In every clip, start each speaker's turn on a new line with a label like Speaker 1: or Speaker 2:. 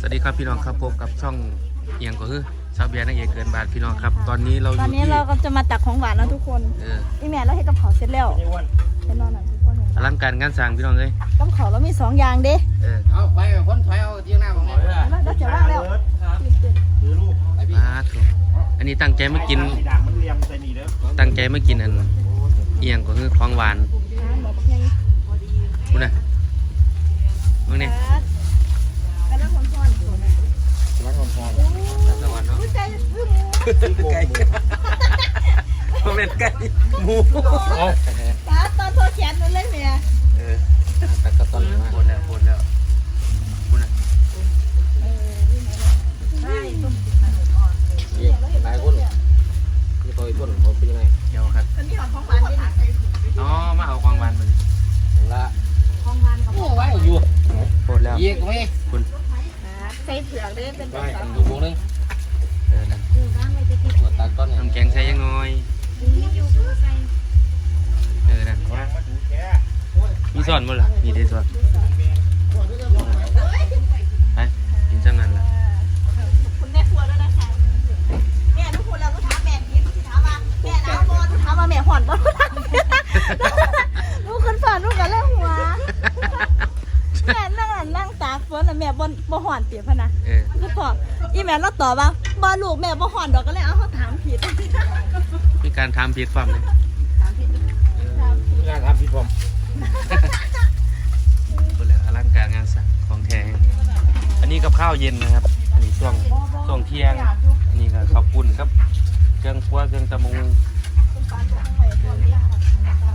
Speaker 1: สวัสดีครับพี่น้องครับพบกับช่องเอียงก็คือชาวเบียร์นักเอกเกินบาทพี่น้องครับ ตอนนี้เราอ
Speaker 2: ตอน
Speaker 1: ยู่
Speaker 2: นี้
Speaker 1: ที่
Speaker 2: เราก็จะมาตักของหวานแล้วทุกคน
Speaker 1: เออ
Speaker 2: อีแม่เราเห็นกับเขาวเสร็จแล้วเห็นนอนหนังทุกคนเห็น
Speaker 1: อลังการงานสร้างพี่น้องเลย
Speaker 2: กับเขาวเรามีสองอย่างเด้
Speaker 1: เออ
Speaker 3: เอาไปคนถอยเอาที่หน้าของเรา
Speaker 2: แล้วจะว่างแล้ว
Speaker 4: ถือลูก
Speaker 3: ไปพี่
Speaker 1: มาถูกอันนี้ตั้งใจมากิน
Speaker 4: สีด่างมันเลียมใส่นี่เด้อ
Speaker 1: ตั้งใจมากินอันเอียงก็คือของหวานคุณน่ะมึงเนี่ย
Speaker 2: กันแล้วคนพอน
Speaker 3: รักคนพอ
Speaker 1: สวรรค์เนาะ
Speaker 2: ผู้ใจอื้อหมู
Speaker 1: ไก่ผมเป็นไก่หมู
Speaker 2: ป้าตอนโทรแขนมันเล่นเนี่ย
Speaker 1: เออ
Speaker 3: แต่ก็ต้นมา
Speaker 1: ปวดแล้วปวดแล้วคุณน่ะ
Speaker 2: ใช่ต้ม
Speaker 3: เยี่ยหลายคนนี่เขาอีกคนเขาเป็นยังไง
Speaker 1: เดี๋ยวครับ
Speaker 2: อันนี้ของของหวานดิ
Speaker 1: อ๋อมาเอาของหวานมาดิ
Speaker 3: ละ
Speaker 2: ของหวานกับ
Speaker 3: โอ้ไว้อยู่
Speaker 1: ปวดแล้ว
Speaker 3: เยี่ยกไหม
Speaker 1: คุณ
Speaker 2: ใส่เผือกเด้เป็น
Speaker 3: ไป
Speaker 2: ภาษา
Speaker 3: ดูวงนึง
Speaker 1: เออนั่น
Speaker 3: หัวตาก้อน
Speaker 1: น้ำ แกงใส่ยังน้อย เออนั่น
Speaker 4: ยางมาดูแค่
Speaker 1: มีสอนบ่ล่ะมีได้สอนไปกินจังนั้นล่ะ
Speaker 2: คุณแม่ครัวแล้วนะคะแม่ทุกคนเราก็ถามแม่พีทถามว่าแม่น้ำบอลถามว่าแม่ห่อนบอลลูกคนฝันลูกกันเลยหัวแม่นั่งอะนั่งตากฝนแล้วแม่บ่บ่ห่อนเปียกพะนะ
Speaker 1: เออ
Speaker 2: คือ พออีแม่เราตอบว่าบ่ลูกแม่บ่ห่อนดอกก็เลยเอาเขาถามผิด
Speaker 1: มีการทำผิดความเลย
Speaker 4: งานทำผิดผม
Speaker 1: คนแล้วอลังการงานสั่งของแท้อันนี้กับข้าวเย็นนะครับ อันนี้ช่วงช่วงเที่ยง อันนี้ก็ข้าวปุ้นครับ เครื่องครัวเครื่องตะมู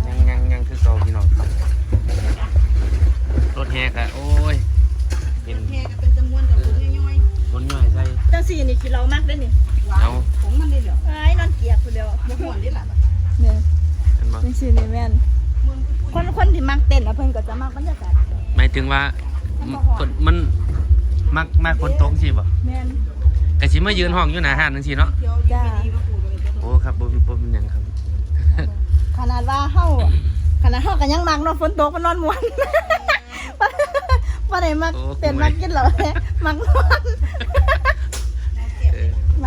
Speaker 1: ยังยังยังคือเก่าพี่น้องครับรถแฮกอะโอ้ยเป็น
Speaker 2: แค่ก็เป็นจำนวนกับคุณย่อย
Speaker 1: คนย่อย ใส่
Speaker 2: ๆจังสี่นี่คิดเรามากได้อนี่
Speaker 1: เอา
Speaker 2: ของมันได้เหรอไอ้นอนเกียกผู้เดียวบ่ห่อนได้ล่ะเนี่ย
Speaker 1: อันบ่
Speaker 2: จังสี่นี่แม่นคนคนที่มักเต้นน่ะเพิ่นก็จะมักบรรยากาศ
Speaker 1: หมายถึงว่าคนมันมักมากคนตกสิบ่
Speaker 2: แม่น
Speaker 1: กะสิมายืนห้องอยู่หน้าห้างจังซี่เนาะ
Speaker 2: จ้า
Speaker 1: โอ้ครับบ่บ่เป็นหยังครับ
Speaker 2: ขนาดว่าเฮาอะขนาดเฮาก็ยังมักเนาะฝนตกมันนอนม่วนบ่ได้มัก
Speaker 1: โอ้
Speaker 2: เต้นมักกินเหล้าแท้มักนอน
Speaker 1: เออ
Speaker 2: มั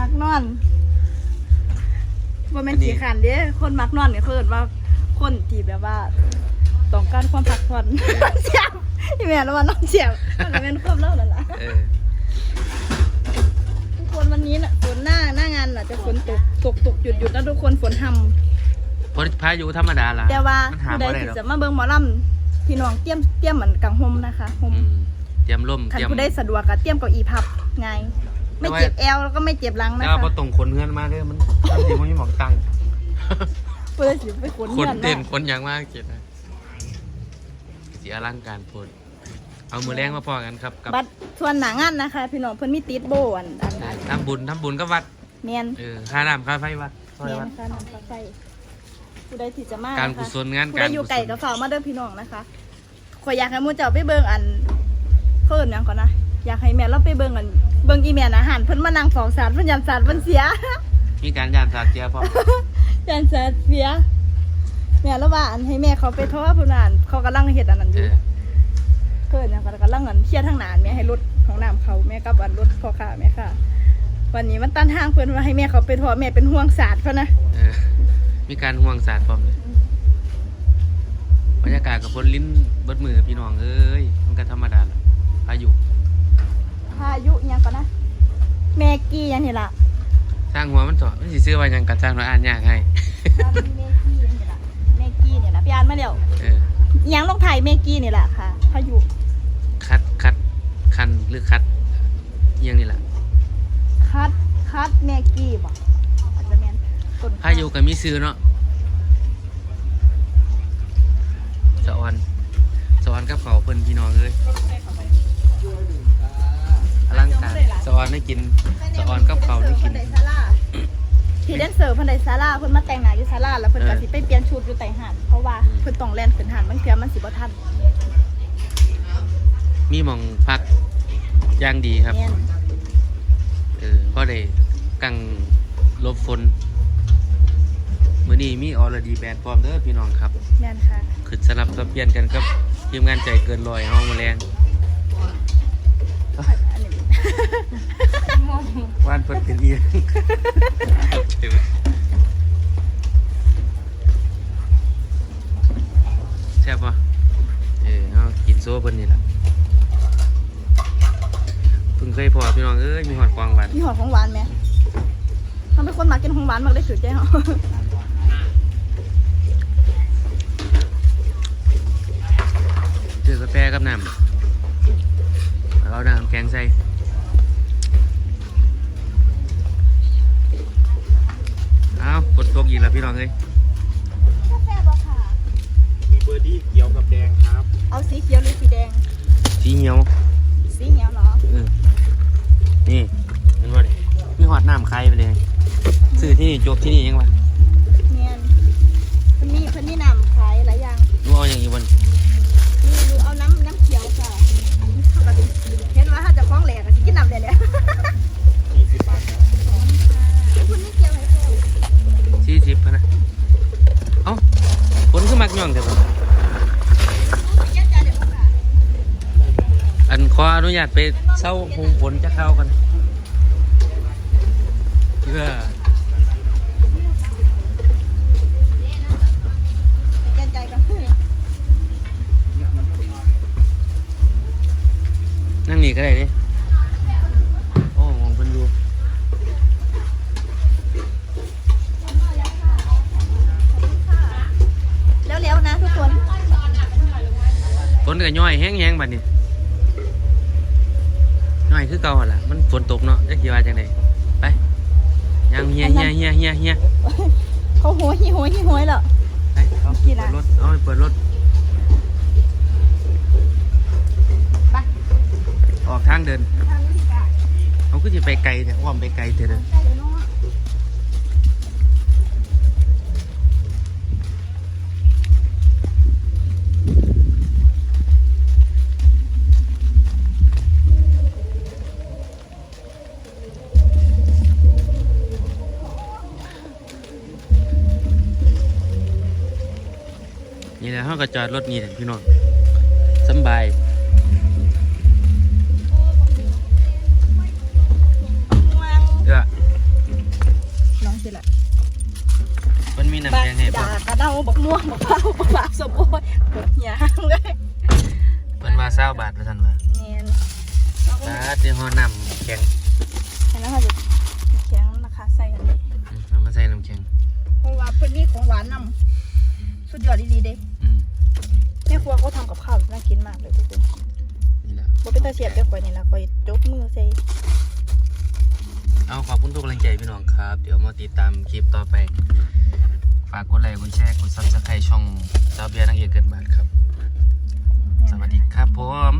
Speaker 2: กนอนบ่แม่นขี้ขันเด้คนมักนอนเนี่ยเขาเอิ้นว่าคนที่แบบว่าต้องการความพักผ่อนเสียบอีแม่แล้วว่านอนเสียบมันก็เป็นความเล่านั่นล่ะ
Speaker 1: เออ
Speaker 2: ทุกคนวันนี้น่ะฝนหน้าหน้างานน่ะจะฝนตกตกตกหยุดหยุดแล้วทุกคนฝนทำ
Speaker 1: พอพายุธรรมดาล่ะ
Speaker 2: แต่ว่า
Speaker 1: มันหา
Speaker 2: ผู้ใด
Speaker 1: บ่ได้
Speaker 2: ที่
Speaker 1: หรอก
Speaker 2: จะมาเบิ่งหมอลำพี่น้องเตรียมเตรียมเหมือนกังหมนะคะหม
Speaker 1: อืมเตรียมร่ม
Speaker 2: คัน
Speaker 1: เตรียม
Speaker 2: ผู้ใดสะดวกก็เตรียมเก้าอี้พับไง ไม่เจ็บแอวแล้วก็ไม่เจ็บหลัง
Speaker 1: แต่
Speaker 2: นะ
Speaker 1: ว่า
Speaker 2: คะ
Speaker 1: บ่ตรงคนเฮือนมาเด้อมันมันสิบ่มีหมองตั้ง
Speaker 2: ผู้ใดสิไปขน
Speaker 1: คน
Speaker 2: เงิน
Speaker 1: เต้น
Speaker 2: เนาะ
Speaker 1: คนหยังมากเจ็ดนะสิอลังการโพดเอามือแรงมาพอกันครับกับ
Speaker 2: บัตรส่วนหนางานนะคะ พี่น้องเพิ่นมีติดโบอันอันอัน
Speaker 1: ทำบุญทำบุญก็วัด
Speaker 2: เนียน
Speaker 1: เออค่าน้ำค่าไฟวัดซอย
Speaker 2: เนียน
Speaker 1: วัด
Speaker 2: ค่ะน้ำปลาไฟผู้ใดที่จะมา
Speaker 1: การ
Speaker 2: นะคะ
Speaker 1: กุศลงาน
Speaker 2: ผู้
Speaker 1: กา
Speaker 2: ใด
Speaker 1: ร
Speaker 2: อยู่
Speaker 1: กุศ
Speaker 2: ไก่
Speaker 1: ล
Speaker 2: กับฝากมาเด้อพี่น้องนะคะขอยอยากให้หมูเจ้าไปเบิ่งอันเพิ่นหยังก่อนนะอยากให้แม่เราไปเบิ่งอัน เบิ่งอีแม่อาหารเพิ่นมานั่งเฝ้าสารเพิ่นยันสารเพิ่นเสีย
Speaker 1: มีการย่านสาดเจียพร้อม
Speaker 2: ยันสารเสียแม่แล้วว่าอันให้แม่เขาไปโทรเพิ่นอ่านเขากำลังเฮ็ดอันนั้นอ
Speaker 1: เอยู่อ
Speaker 2: เพิ่นหยังก็กำลังอันเคลียร์ทางหนานแม่ให้รถของน้ำเขาแม่กับอันรถพ่อค้าแม่ค่ะ วันนี้มันตันทางเพิ่นว่าให้แม่เขาไปโทรแม่เป็นห่วงศาสตร์เขานะ
Speaker 1: เออมีการห่วงสาดพร้อมเลยบรรยากาศกับพ้นลิ้นเบิดมือพี่น้องเอ้ยมันก็ธรรมดาล่ะพายุ
Speaker 2: พายุหยังก่อนนะแม่กี้หยังนี่ล่ะ
Speaker 1: สร้างหัวมันต่อมันสิซื้อไว้หยังกระจ้างน้อยอ่านยากให้
Speaker 2: แม่กี้นี่ล่ะแม่กี้นี่ล่ะพี่อ่านมาแล้ว
Speaker 1: เออ
Speaker 2: หยังลงไทายแม่กี้นี่แหละค่ะพายุ
Speaker 1: คัดคัดคันหรือคัดเอียงนี่แหละ
Speaker 2: คัดคัดแม่กี้บ่อาจจะแม่นต้น
Speaker 1: พายุก็มีซื้อเนาะสะออนสะออนกับเขาวเพิ่นพี่น้องเอ้ย อลังการสะออนได้กินสะออนกับเขาวได้กิน
Speaker 2: ที่เดนเซอร์เพิ่นได้ศาลาเพิ่นมาแต่งหน้าอยู่ศาลาแล้วเพิ่นก็
Speaker 1: เออ
Speaker 2: สิไปเปลี่ยนชุดอยู่ใต้หาดเพราะว่า
Speaker 1: อืม
Speaker 2: เพิ่นต้องแล่นขึ้นหาดบางเทื่อมันสิบ่ทัน
Speaker 1: มีหมองพักอย่างดีครับ
Speaker 2: แม่น
Speaker 1: เออพอได้กังหลบฝนมื้อนี้มีออลดีแบนพร้อมเด้อพี่น้องครับ
Speaker 2: แม่นค่ะ
Speaker 1: ขึ้นสลับสับเปลี่ยนกันกับทีมงานใจเกินร้อยเฮามาแรง
Speaker 2: อันนี้
Speaker 1: ว่านเพิ่นเป็นเอียงแซ่บปะเออเอากินโซ่เพิ่นนี่แหละเพิ่งเคยพอพี่น้องเอ้ยมีหอดควางหวาน
Speaker 2: มีหอดของหวานไหมมันเป็นคนมากินของหวานมากเลยถือใจเหรอ
Speaker 1: เจอกาแฟกับน้ำแล้วเอาน้ำแกงใส่าฝนตกอีกแล้วพี่น้องเอ้ย
Speaker 2: กาแฟบอค่ะ
Speaker 4: มีเบอร์ดี้เขียวกับแดงครับ
Speaker 2: เอาสีเขียวหรือสีแดง
Speaker 1: สีเหียว
Speaker 2: สีเขียวเหรอ
Speaker 1: เออนี่เห็นว่าดิมีหอดน้ำใครไปเลยซื้อที่นี่จบที่นี่ยังวะ
Speaker 2: อั
Speaker 1: น
Speaker 2: ขอ
Speaker 1: อนุญาตไปเศร้าหงฝนจะเข้ากันเพื่อ
Speaker 2: เกี่ยวใจกัน
Speaker 1: นั่งนี่ก็ได้ดิโอ้มองเพิ่นดู
Speaker 2: แล้วแล้วๆนะทุกคน
Speaker 1: ฝนก็ย่อยแห้งๆบัดนี้ น้อยคือเก่าหั่นล่ะมันฝนตกเนาะจะคิดว่าจังไดไปยังเฮียเฮียเฮียเฮียเฮีย
Speaker 2: เขาโหยหิโหยหิโหยเหรอ
Speaker 1: ไปเอา
Speaker 2: กี่
Speaker 1: เปิ
Speaker 2: ละ
Speaker 1: รถเอาไปเปิดรถ
Speaker 2: ไป
Speaker 1: ออกทางเดิน
Speaker 2: ทางนี้ดีกว่า
Speaker 1: เอาก็จะไปไกลแต่อ้อมไปไกลเถอะเด้อ
Speaker 2: ใช่เลย
Speaker 1: แหละเขาก็จอดรถนี่แหละพี่น้องสำบาย
Speaker 2: ม่วง
Speaker 1: เออ
Speaker 2: น้องสิละ
Speaker 1: มันมีน้ำแข็งให้ป่ะ
Speaker 2: ด่ากระเดาบักม่วงบักเผาบักฝากสมโอยบักหยางเลย
Speaker 1: มันว่าเศร้าบาทละท่านว่า
Speaker 2: เนียนแล้วก็
Speaker 1: บาทที่ห่อน้ำแข็ง
Speaker 2: เห็นแล้วค่ะจะแข็งราคาใส่กันเลย
Speaker 1: อืมเอามาใส่น้ำแข็ง
Speaker 2: เพราะว่าเพิ่นมีของหวานนำสุดยอดดีๆเด้
Speaker 1: อืม
Speaker 2: แม่ ครัวเขาทำกับข้าวน่ากินมากเลยทุกคน
Speaker 1: นี่แหละ
Speaker 2: บ่เป็นตาเสียบเด้อข่อยนี่ล่ะข่อยจกมือใส่
Speaker 1: เอาขอบคุณทุกกำลังใจพี่น้องครับ เดี๋ยวมาติดตามคลิปต่อไป ฝากกดไลค์กดแชร์กดซับสไครต์ช่องเจ้าเบียร์นางเอกเกิดบาทครับ สวัสดีครับผม